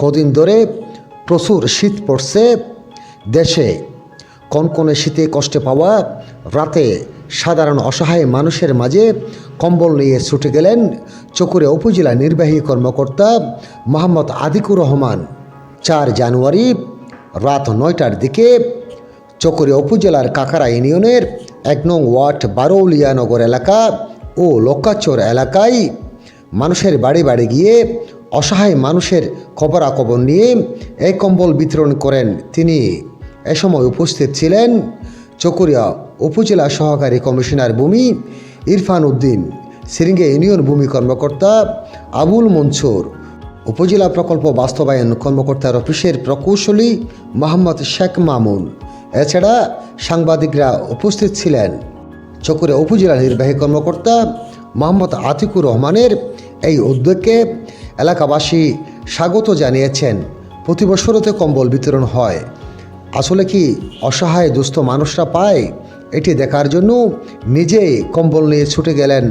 কদিন ধরে প্রচুর শীত পড়ছে। দেশে কনকনে শীতে কষ্টে পাওয়া, রাতে সাধারণ অসহায় মানুষের মাঝে কম্বল নিয়ে ছুটে গেলেন চকুরে উপজেলা নির্বাহী কর্মকর্তা মোহাম্মদ আদিকুর রহমান। চার জানুয়ারি রাত নয়টার দিকে চকরিয়া উপজেলার কাকারা ইউনিয়নের এক নং ওয়ার্ড বারৌলিয়া নগর এলাকা ও লক্কাচর এলাকায় মানুষের বাড়ি বাড়ি গিয়ে অসহায় মানুষের খবরাখবর নিয়ে এই কম্বল বিতরণ করেন তিনি। এ সময় উপস্থিত ছিলেন চকরিয়া উপজেলা সহকারী কমিশনার ভূমি ইরফান উদ্দিন, সিরিঙ্গে ইউনিয়ন ভূমি কর্মকর্তা আবুল মনসুর, উপজেলা প্রকল্প বাস্তবায়ন কর্মকর্তার অফিসের প্রকৌশলী মোহাম্মদ শেখ মামুন। এছাড়া সাংবাদিকরা উপস্থিত ছিলেন চকুরে উপজেলা নির্বাহী কর্মকর্তা মোহাম্মদ আতিকুর রহমানের এই উদ্যোগকে এলাকাবাসী স্বাগত জানিয়েছেন। প্রতি বছরতে কম্বল বিতরণ হয়। আসলে কি অসহায় দুস্থ মানুষরা পায়? এটি দেখার জন্য নিজেই কম্বল নিয়ে ছুটে গেলেন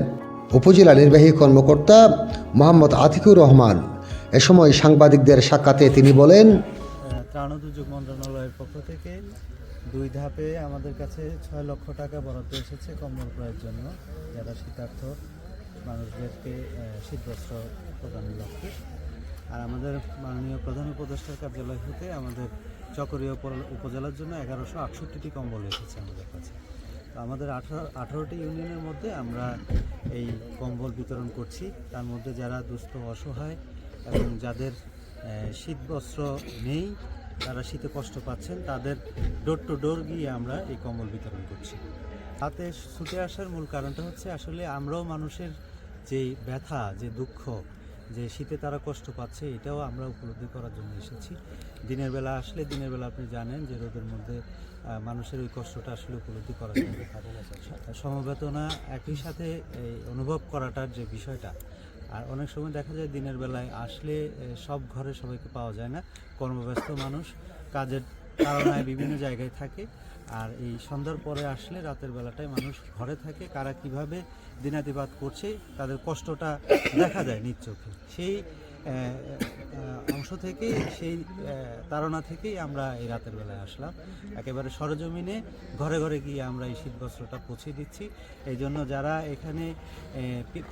উপজেলা নির্বাহী কর্মকর্তা মোহাম্মদ আতিকুর রহমান। এ সময় সাংবাদিকদের সাক্ষাতে তিনি বলেন ত্রাণ দুর্যোগ মন্ত্রণালয়ের পক্ষ থেকে দুই ধাপে আমাদের কাছে ছয় লক্ষ টাকা বরাদ্দ এসেছে কম্বল ক্রয়ের জন্য, যারা শীতার্থ। মানুষদেরকে শীতবস্ত্র প্রদানের লক্ষ্যে আর আমাদের মাননীয় প্রধান উপদেষ্টার কার্যালয় হতে আমাদের চকরীয় উপজেলার জন্য এগারোশো আটষট্টিটি কম্বল এসেছে আমাদের কাছে। তো আমাদের আঠারো আঠারোটি ইউনিয়নের মধ্যে আমরা এই কম্বল বিতরণ করছি। তার মধ্যে যারা দুস্থ অসহায় এবং যাদের আহ, শীতবস্ত্র নেই তারা শীতে কষ্ট পাচ্ছেন তাদের ডোর টু ডোর গিয়ে আমরা এই কম্বল বিতরণ করছি। হাতে ছুটে আসার মূল কারণটা হচ্ছে আসলে আমরাও মানুষের যে ব্যথা, যে দুঃখ, যে শীতে তারা কষ্ট পাচ্ছে, এটাও আমরা উপলব্ধি করার জন্য এসেছি দিনের বেলা আসলে, দিনের বেলা আপনি জানেন যে রোদের মধ্যে মানুষের ওই কষ্টটা আসলে উপলব্ধি করা না। সমবেদনা একই সাথে এই অনুভব করাটার যে বিষয়টা, আর অনেক সময় দেখা যায় দিনের বেলায় আসলে সব ঘরে সবাইকে পাওয়া যায় না কর্মব্যস্ত মানুষ, কাজের কারণে বিভিন্ন জায়গায় থাকে। আর এই সন্ধ্যার পরে আসলে রাতের বেলাটায় মানুষ ঘরে থাকে। কারা কীভাবে দিনাতিপাত করছে, তাদের কষ্টটা দেখা যায় নিজ চোখে। সেই অংশ থেকে সেই তাড়না থেকেই আমরা এই রাতের বেলায় আসলাম। একেবারে সরজমিনে ঘরে ঘরে গিয়ে আমরা এই শীতবস্ত্রটা পৌঁছে দিচ্ছি। এই জন্য যারা এখানে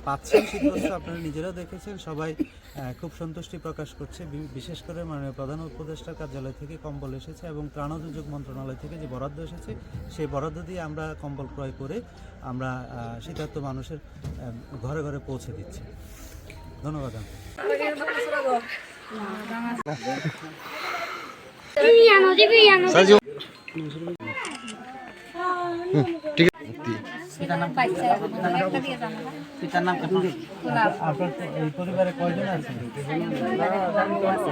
পাচ্ছেন শীতবস্ত্র, আপনারা নিজেরাও দেখেছেন, সবাই খুব সন্তুষ্টি প্রকাশ করছে। বিশেষ করে মাননীয় প্রধান উপদেষ্টার কার্যালয় থেকে কম্বল এসেছে এবং ত্রাণ দুর্যোগ মন্ত্রণালয় থেকে যে বরাদ্দ এসেছে সেই বরাদ্দ দিয়ে আমরা কম্বল ক্রয় করে আমরা শীতার্থ মানুষের ঘরে ঘরে পৌঁছে দিচ্ছি। ধন্যবাদ আপনাকে। Viviano. পিতার নাম আপনার এই পরিবারে কয়জন আছে বউ আছে